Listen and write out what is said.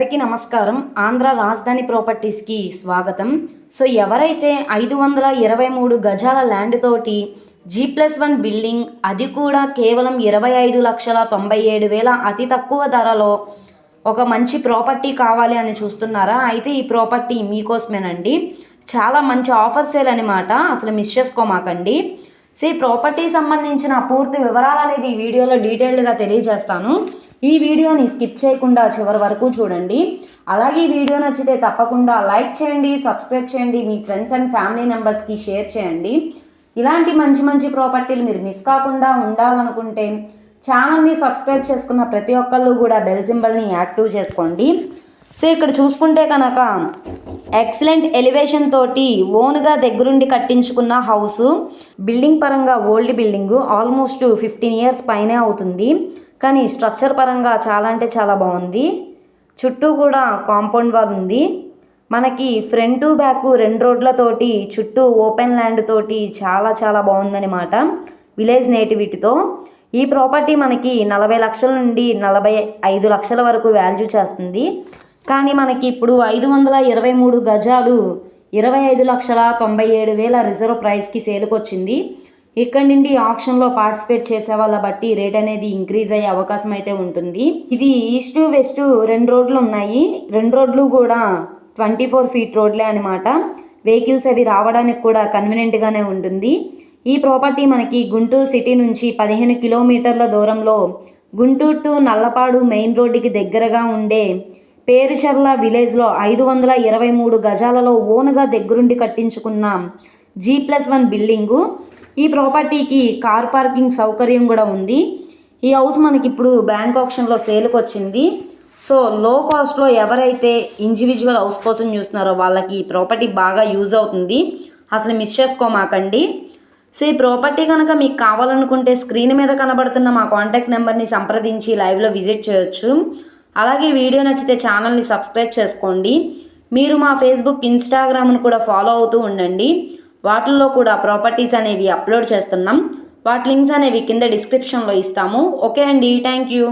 అందరికీ నమస్కారం. ఆంధ్ర రాజధాని ప్రాపర్టీస్కి స్వాగతం. సో ఎవరైతే ఐదు వందల ఇరవై మూడు గజాల ల్యాండ్ తోటి జీ ప్లస్ వన్ బిల్డింగ్ అది కూడా కేవలం ఇరవై ఐదు లక్షల తొంభై ఏడు వేల అతి తక్కువ ధరలో ఒక మంచి ప్రాపర్టీ కావాలి అని చూస్తున్నారా? అయితే ఈ ప్రాపర్టీ మీకోసమేనండి. చాలా మంచి ఆఫర్ సేల్ అనమాట అసలు మిస్ చేసుకోమాకండి. సో ఈ ప్రాపర్టీ సంబంధించిన పూర్తి వివరాలు అనేది ఈ వీడియోలో డీటెయిల్డ్గా తెలియజేస్తాను. ఈ వీడియోని స్కిప్ చేయకుండా చివరి వరకు చూడండి. అలాగే ఈ వీడియో నచ్చితే తప్పకుండా లైక్ చేయండి సబ్స్క్రైబ్ చేయండి మీ ఫ్రెండ్స్ అండ్ ఫ్యామిలీ మెంబర్స్కి షేర్ చేయండి. ఇలాంటి మంచి మంచి ప్రాపర్టీలు మీరు మిస్ కాకుండా ఉండాలనుకుంటే ఛానల్ని సబ్స్క్రైబ్ చేసుకున్న ప్రతి ఒక్కళ్ళు కూడా బెల్ సింబల్ని యాక్టివ్ చేసుకోండి. సో ఇక్కడ చూసుకుంటే కనుక ఎక్సలెంట్ ఎలివేషన్ తోటి ఓన్గా దగ్గరుండి కట్టించుకున్న హౌస్. బిల్డింగ్ పరంగా old building. Almost fifteen years పైనే అవుతుంది. కానీ స్ట్రక్చర్ పరంగా చాలా అంటే చాలా బాగుంది. చుట్టూ కూడా కాంపౌండ్ వాల్ ఉంది. మనకి ఫ్రంట్ బ్యాక్ రెండు రోడ్లతోటి చుట్టూ ఓపెన్ ల్యాండ్ తోటి చాలా చాలా బాగుందనమాట విలేజ్ నేటివిటీతో. ఈ ప్రాపర్టీ మనకి నలభై లక్షల నుండి నలభై ఐదు లక్షల వరకు వాల్యూ చేస్తుంది. కానీ మనకి ఇప్పుడు ఐదు వందల ఇరవై మూడు గజాలు ఇరవై ఐదు లక్షల తొంభై ఏడు వేల రిజర్వ్ ప్రైస్కి సేలుకొచ్చింది. ఇక్కడ నుండి ఆప్షన్లో పార్టిసిపేట్ చేసే వాళ్ళ బట్టి రేట్ అనేది ఇంక్రీజ్ అయ్యే అవకాశం అయితే ఉంటుంది. ఇది ఈస్ట్ వెస్ట్ రెండు రోడ్లు ఉన్నాయి. రెండు రోడ్లు కూడా ట్వంటీ ఫోర్ ఫీట్ రోడ్లే అనమాట వెహికల్స్ అవి రావడానికి కూడా కన్వీనియంట్గానే ఉంటుంది. ఈ ప్రాపర్టీ మనకి గుంటూరు సిటీ నుంచి పదిహేను కిలోమీటర్ల దూరంలో గుంటూరు టు నల్లపాడు మెయిన్ రోడ్డుకి దగ్గరగా ఉండే పేరుచర్ల విలేజ్లో ఐదు వందల ఇరవై మూడు గజాలలో ఓన్గా దగ్గరుండి కట్టించుకున్న జీ ప్లస్ వన్ బిల్డింగు. ఈ ప్రాపర్టీకి కార్ పార్కింగ్ సౌకర్యం కూడా ఉంది. ఈ హౌస్ మనకి ఇప్పుడు బ్యాంక్ ఆప్షన్లో సేల్కి వచ్చింది. సో లో కాస్ట్లో ఎవరైతే ఇండివిజువల్ హౌస్ కోసం చూస్తున్నారో వాళ్ళకి ఈ ప్రాపర్టీ బాగా యూజ్ అవుతుంది. అసలు మిస్ చేసుకోమాకండి. సో ఈ ప్రాపర్టీ కనుక మీకు కావాలనుకుంటే స్క్రీన్ మీద కనబడుతున్న మా కాంటాక్ట్ నెంబర్ని సంప్రదించి లైవ్లో విజిట్ చేయొచ్చు. అలాగే వీడియో నచ్చితే ఛానల్ని సబ్స్క్రైబ్ చేసుకోండి. మీరు మా ఫేస్బుక్ ఇన్స్టాగ్రామ్ను కూడా ఫాలో అవుతూ ఉండండి. వాటిల్లో కూడా ప్రాపర్టీస్ అనేవి అప్లోడ్ చేస్తున్నాం. వాటి లింక్స్ అనేవి కింద డిస్క్రిప్షన్లో ఇస్తాము. ఓకే అండి థ్యాంక్ యూ.